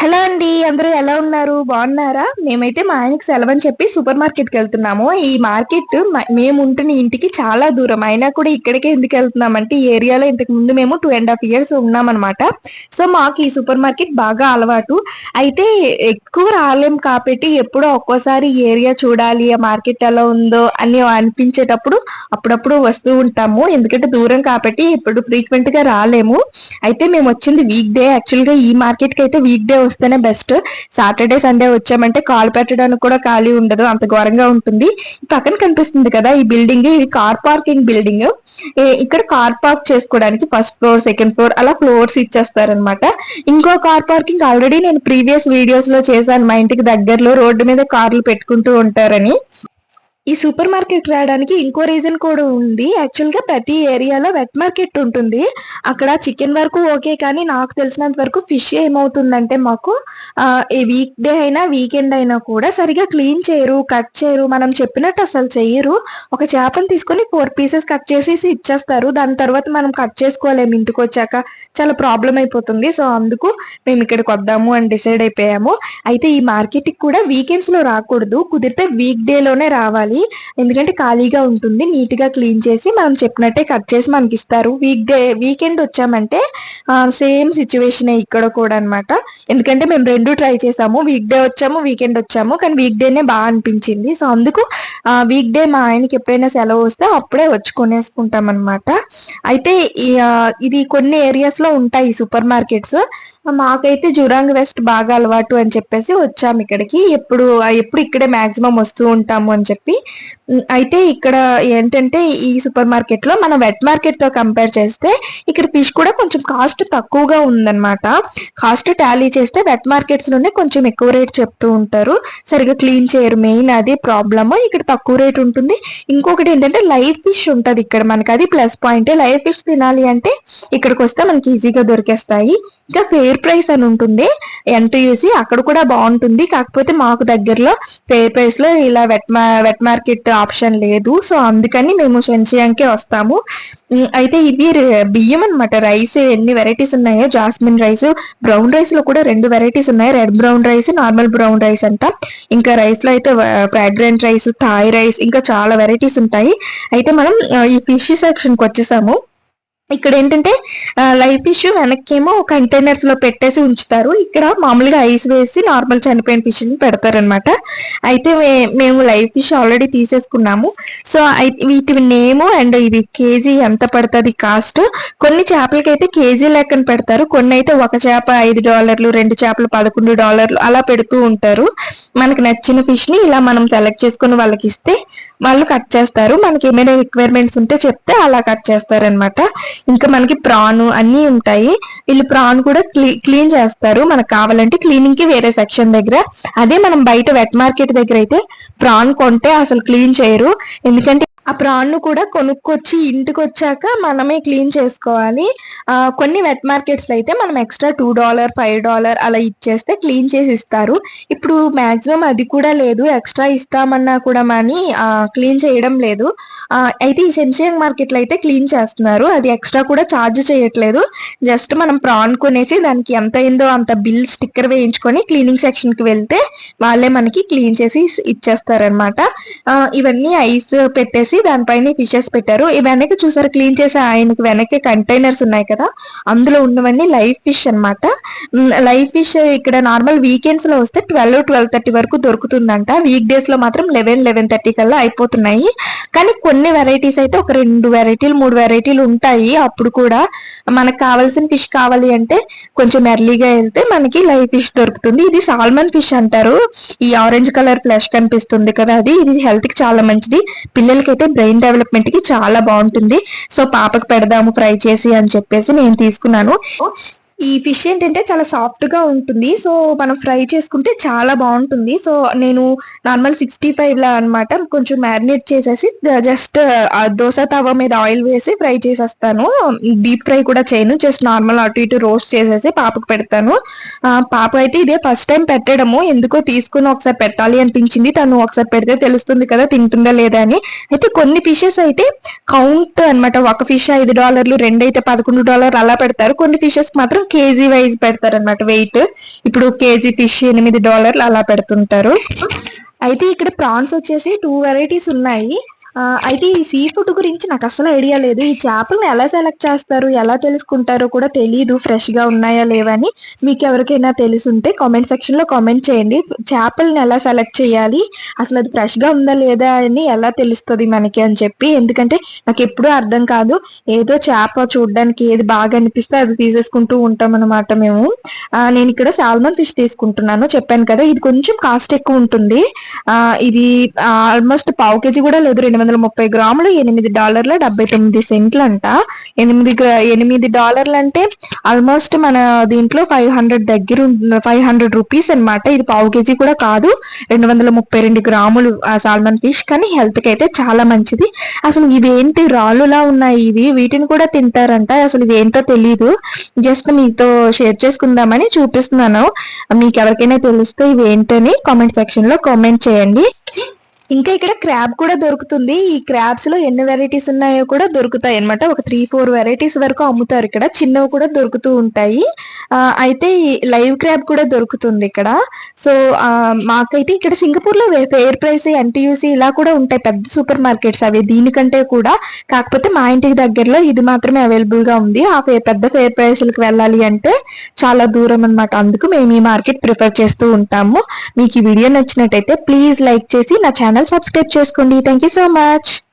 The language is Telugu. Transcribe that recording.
హలో అండి అందరూ ఎలా ఉన్నారు? బాగున్నారా? మేమైతే మా ఆయనకి సెలవు అని చెప్పి సూపర్ మార్కెట్కి వెళ్తున్నాము. ఈ మార్కెట్ మేము ఉంటున్న ఇంటికి చాలా దూరం. అయినా కూడా ఇక్కడికే ఎందుకు వెళ్తున్నామంటే ఈ ఏరియాలో ఇంతకు ముందు మేము టూ అండ్ హాఫ్ ఇయర్స్ ఉన్నామన్నమాట. సో మాకు ఈ సూపర్ మార్కెట్ బాగా అలవాటు. అయితే ఎక్కువ రాలేం కాబట్టి ఎప్పుడో ఒక్కోసారి ఈ ఏరియా చూడాలి ఆ మార్కెట్ ఎలా ఉందో అని అనిపించేటప్పుడు అప్పుడప్పుడు వస్తూ ఉంటాము. ఎందుకంటే దూరం కాబట్టి ఇప్పుడు ఫ్రీక్వెంట్గా రాలేము. అయితే మేము వచ్చింది వీక్ డే యాక్చువల్గా ఈ మార్కెట్కి అయితే వీక్ డే వస్తేనే బెస్ట్. సాటర్డే సండే వచ్చామంటే కాల్ పెట్టడానికి కూడా ఖాళీ ఉండదు. అంత ఘోరంగా ఉంటుంది. పక్కన కనిపిస్తుంది కదా ఈ బిల్డింగ్ ఇవి కార్ పార్కింగ్ బిల్డింగ్. ఇక్కడ కార్ పార్క్ చేసుకోవడానికి ఫస్ట్ ఫ్లోర్ సెకండ్ ఫ్లోర్ అలా ఫ్లోర్స్ ఇచ్చేస్తారనమాట ఇంకో కార్ పార్కింగ్ ఆల్రెడీ నేను ప్రీవియస్ వీడియోస్లో చేశాను. మా ఇంటికి దగ్గరలో రోడ్డు మీద కార్లు పెట్టుకుంటూ ఉంటారని. ఈ సూపర్ మార్కెట్ రావడానికి ఇంకో రీజన్ కూడా ఉంది. యాక్చువల్గా ప్రతి ఏరియాలో వెట్ మార్కెట్ ఉంటుంది. అక్కడ చికెన్ వరకు ఓకే కానీ నాకు తెలిసినంత వరకు ఫిష్ ఏమవుతుందంటే మాకు ఈ వీక్ డే అయినా వీకెండ్ అయినా కూడా సరిగా క్లీన్ చేయరు కట్ చేయరు మనం చెప్పినట్టు అసలు చెయ్యరు ఒక చేపను తీసుకొని ఫోర్ పీసెస్ కట్ చేసేసి ఇచ్చేస్తారు. దాని తర్వాత మనం కట్ చేసుకోలేము ఇంటికి వచ్చాక. చాలా ప్రాబ్లం అయిపోతుంది. సో అందుకు మేము ఇక్కడికి వద్దాము అని డిసైడ్ అయిపోయాము. అయితే ఈ మార్కెట్కి కూడా వీకెండ్స్లో రాకూడదు. కుదిరితే వీక్ డేలోనే రావాలి. రావాలి ఎందుకంటే ఖాళీగా ఉంటుంది. నీట్గా క్లీన్ చేసి మనం చెప్పినట్టే కట్ చేసి మనకి ఇస్తారు. వీక్ డే వీకెండ్ వచ్చామంటే సేమ్ సిచ్యువేషన్ ఇక్కడ కూడా అన్నమాట. ఎందుకంటే మేము రెండు ట్రై చేసాము. వీక్ డే వచ్చాము వీకెండ్ వచ్చాము కానీ వీక్ డేనే బాగా అనిపించింది. సో అందుకు వీక్ డే మా ఆయనకి ఎప్పుడైనా సెలవు వస్తే అప్పుడే వచ్చి కొనేసుకుంటాం అనమాట అయితే ఇది కొన్ని ఏరియాస్లో ఉంటాయి సూపర్ మార్కెట్స్. మాకైతే జురాంగ్ వెస్ట్ బాగా అలవాటు అని చెప్పేసి వచ్చాము ఇక్కడికి. ఎప్పుడు ఎప్పుడు ఇక్కడే మాక్సిమం వస్తూ ఉంటాము అని చెప్పి. అయితే ఇక్కడ ఏంటంటే ఈ సూపర్ మార్కెట్లో మన వెట్ మార్కెట్తో కంపేర్ చేస్తే ఇక్కడ ఫిష్ కూడా కొంచెం కాస్ట్ తక్కువగా ఉందన్నమాట. కాస్ట్ టాలీ చేస్తే వెట్ మార్కెట్స్లోనే కొంచెం ఎక్కువ రేట్ చెప్తూ ఉంటారు. సరిగా క్లీన్ చేయరు. మెయిన్ అది ప్రాబ్లమ్ ఇక్కడ తక్కువ రేట్ ఉంటుంది. ఇంకొకటి ఏంటంటే లైవ్ ఫిష్ ఉంటది ఇక్కడ మనకి. అది ప్లస్ పాయింట్ లైవ్ ఫిష్ తినాలి అంటే ఇక్కడికి వస్తే మనకి ఈజీగా దొరికేస్తాయి. ఇంకా ఫెయిర్ ప్రైస్ అని ఉంటుంది. ఎన్టీయూసి అక్కడ కూడా బాగుంటుంది. కాకపోతే మాకు దగ్గరలో ఫెయిర్ ప్రైస్లో ఇలా వెట్ మా వెట్ మార్కెట్ ఆప్షన్ లేదు. సో అందుకని మేము సెన్సియాంకే వస్తాము. అయితే ఇది బియ్యం అన్నమాట. రైస్ ఎన్ని వెరైటీస్ ఉన్నాయో? జాస్మిన్ రైస్ బ్రౌన్ రైస్లో కూడా రెండు వెరైటీస్ ఉన్నాయి. Red brown rice normal brown rice అంట. ఇంకా రైస్లో అయితే ఫ్రాగ్రెంట్ రైస్ థాయ్ రైస్ ఇంకా చాలా వెరైటీస్ ఉంటాయి. అయితే మనం uh, ఈ ఫిష్ సెక్షన్కి వచ్చేసాము. ఇక్కడ ఏంటంటే లైవ్ ఫిష్ వెనక్కేమో కంటైనర్స్లో పెట్టేసి ఉంచుతారు. ఇక్కడ మామూలుగా ఐస్ వేసి నార్మల్ చనిపోయిన ఫిష్ని పెడతారనమాట అయితే మే- మేము లైఫ్ ఫిష్ ఆల్రెడీ తీసేసుకున్నాము. సో వీటి నేము అండ్ ఇవి కేజీ ఎంత పడుతుంది కాస్ట్ కొన్ని చేపలకి అయితే కేజీ లెక్కన పెడతారు. కొన్ని అయితే ఒక చేప ఐదు డాలర్లు రెండు చేపలు పదకొండు డాలర్లు అలా పెడుతూ ఉంటారు. మనకి నచ్చిన ఫిష్ని ఇలా మనం సెలెక్ట్ చేసుకుని వాళ్ళకి ఇస్తే వాళ్ళు కట్ చేస్తారు. మనకి ఏమైనా రిక్వైర్మెంట్స్ ఉంటే చెప్తే అలా కట్ చేస్తారనమాట ఇంకా మనకి ప్రాన్ అన్నీ ఉంటాయి. వీళ్ళు ప్రాన్ కూడా క్లీన్ చేస్తారు. మనకు కావాలంటే క్లీనింగ్కి వేరే సెక్షన్ దగ్గర. అదే మనం బయట వెట్ మార్కెట్ దగ్గర అయితే ప్రాన్ కొంటే అసలు క్లీన్ చేయరు. ఎందుకంటే ఆ ప్రాన్ను కూడా కొనుక్కొచ్చి ఇంటికి వచ్చాక మనమే క్లీన్ చేసుకోవాలి. కొన్ని వెట్ మార్కెట్స్లో అయితే మనం extra two dollar five dollar అలా ఇచ్చేస్తే క్లీన్ చేసి ఇస్తారు. ఇప్పుడు మాక్సిమం అది కూడా లేదు. ఎక్స్ట్రా ఇస్తామన్నా కూడా మనీ క్లీన్ చేయడం లేదు. అయితే ఈ సెన్సియంగ్ మార్కెట్లో అయితే క్లీన్ చేస్తున్నారు. అది ఎక్స్ట్రా కూడా ఛార్జ్ చేయట్లేదు. జస్ట్ మనం ప్రాన్ కొనేసి దానికి ఎంత అయిందో అంత బిల్ స్టిక్కర్ వేయించుకొని క్లీనింగ్ సెక్షన్కి వెళ్తే వాళ్ళే మనకి క్లీన్ చేసి ఇచ్చేస్తారనమాట ఇవన్నీ ఐస్ పెట్టేసి దానిపైన ఫిషెస్ పెట్టారు. ఈ వెనక్కి చూసారు క్లీన్ చేసే ఆయనకి వెనక్కి కంటైనర్స్ ఉన్నాయి కదా అందులో ఉన్నవన్నీ లైవ్ ఫిష్ అనమాట లైవ్ ఫిష్ ఇక్కడ నార్మల్ వీకెండ్స్లో వస్తే ట్వెల్వ్ ట్వెల్వ్ థర్టీ వరకు దొరుకుతుందంట. వీక్ డేస్లో మాత్రం లెవెన్ లెవెన్ థర్టీ కల్లా అయిపోతున్నాయి. కానీ కొన్ని వెరైటీస్ అయితే ఒక రెండు వెరైటీలు మూడు వెరైటీలు ఉంటాయి. అప్పుడు కూడా మనకు కావాల్సిన ఫిష్ కావాలి అంటే కొంచెం ఎర్లీగా వెళ్తే మనకి లైవ్ ఫిష్ దొరుకుతుంది. ఇది సాల్మన్ ఫిష్ అంటారు. ఈ ఆరెంజ్ కలర్ ఫ్లెష్ కనిపిస్తుంది కదా అది. ఇది హెల్త్కి చాలా మంచిది. పిల్లలకి ఏంటంటే బ్రెయిన్ డెవలప్మెంట్కి చాలా బాగుంటుంది. సో పాపకు పెడదాము ఫ్రై చేసి అని చెప్పేసి నేను తీసుకున్నాను. ఈ ఫిష్ ఏంటంటే చాలా సాఫ్ట్గా ఉంటుంది. సో మనం ఫ్రై చేసుకుంటే చాలా బాగుంటుంది. సో నేను నార్మల్ సిక్స్టీ ఫైవ్ లా అనమాట కొంచెం మ్యారినేట్ చేసేసి జస్ట్ దోశ తవ మీద ఆయిల్ వేసి ఫ్రై చేసేస్తాను. డీప్ ఫ్రై కూడా చేయను. జస్ట్ నార్మల్ అటు ఇటు రోస్ట్ చేసేసి పాపకు పెడతాను. పాప అయితే ఇదే ఫస్ట్ టైం పెట్టడము. ఎందుకో తీసుకుని ఒకసారి పెట్టాలి అనిపించింది. తను ఒకసారి పెడితే తెలుస్తుంది కదా తింటుందా లేదా అని. అయితే కొన్ని ఫిషెస్ అయితే కౌంట్ అన్నమాట. ఒక ఫిష్ ఐదు డాలర్లు రెండు అయితే పదకొండు డాలర్లు అలా పెడతారు. కొన్ని ఫిషెస్ మాత్రం కేజీ వైజ్ పెడతారన్నమాట వెయిట్ ఇప్పుడు కేజీ ఫిష్ ఎనిమిది డాలర్లు అలా పెడుతుంటారు. అయితే ఇక్కడ ప్రాన్స్ వచ్చేసి టూ వెరైటీస్ ఉన్నాయి. అయితే ఈ సీ ఫుడ్ గురించి నాకు అసలు ఐడియా లేదు. ఈ చేపలను ఎలా సెలెక్ట్ చేస్తారు? ఎలా తెలుసుకుంటారో కూడా తెలియదు ఫ్రెష్గా ఉన్నాయా లేవని మీకు ఎవరికైనా తెలుసుంటే కామెంట్ సెక్షన్లో కామెంట్ చేయండి. చేపలను ఎలా సెలెక్ట్ చేయాలి? అసలు అది ఫ్రెష్గా ఉందా లేదా అని ఎలా తెలుస్తుంది మనకి అని చెప్పి. ఎందుకంటే నాకు ఎప్పుడూ అర్థం కాదు. ఏదో చేప చూడడానికి ఏది బాగా అనిపిస్తే అది తీసేసుకుంటూ ఉంటాం అనమాట మేము. నేను ఇక్కడ సాల్మన్ ఫిష్ తీసుకుంటున్నాను. చెప్పాను కదా ఇది కొంచెం కాస్ట్ ఎక్కువ ఉంటుంది. ఇది ఆల్మోస్ట్ పావు కేజీ కూడా లేదు రెండు వందల ముప్పై గ్రాములు ఎనిమిది డాలర్ల డెబ్బై తొమ్మిది సెంట్లు అంట ఎనిమిది గ్రా- ఎనిమిది డాలర్లు అంటే ఆల్మోస్ట్ మన దీంట్లో ఫైవ్ హండ్రెడ్ దగ్గర ఫైవ్ హండ్రెడ్ రూపీస్ అన్నమాట. ఇది పావు కేజీ కూడా కాదు. రెండు వందల ముప్పై రెండు గ్రాములు ఆ సాల్మన్ ఫిష్. కానీ హెల్త్కి అయితే చాలా మంచిది. అసలు ఇవేంటి రాళ్ళులా ఉన్నాయి ఇవి? వీటిని కూడా తింటారంట. అసలు ఇవేంటో తెలియదు జస్ట్ మీతో షేర్ చేసుకుందామని చూపిస్తున్నాను. మీకు ఎవరికైనా తెలిస్తే ఇవి ఏంటని కామెంట్ సెక్షన్లో కామెంట్ చేయండి. ఇంకా ఇక్కడ క్రాబ్ కూడా దొరుకుతుంది. ఈ క్రాబ్స్లో ఎన్ని వెరైటీస్ ఉన్నాయో కూడా దొరుకుతాయి అన్నమాట. ఒక త్రీ ఫోర్ వెరైటీస్ వరకు అమ్ముతారు ఇక్కడ. చిన్నవి కూడా దొరుకుతూ ఉంటాయి. అయితే లైవ్ క్రాబ్ కూడా దొరుకుతుంది ఇక్కడ. సో మాకైతే ఇక్కడ సింగపూర్లో ఫెయిర్ ప్రైస్ ఎన్టీయూసీ ఇలా కూడా ఉంటాయి. పెద్ద సూపర్ మార్కెట్స్ అవి. దీనికంటే కూడా. కాకపోతే మా ఇంటికి దగ్గరలో ఇది మాత్రమే అవైలబుల్గా ఉంది. ఆ పెద్ద ఫెయిర్ ప్రైస్లకు వెళ్ళాలి అంటే చాలా దూరం అన్నమాట. అందుకు మేము ఈ మార్కెట్ ప్రిఫర్ చేస్తూ ఉంటాము. మీకు ఈ వీడియో నచ్చినట్టయితే ప్లీజ్ లైక్ చేసి నా ఛానల్ సబ్స్క్రైబ్ చేసుకోండి. Thank you so much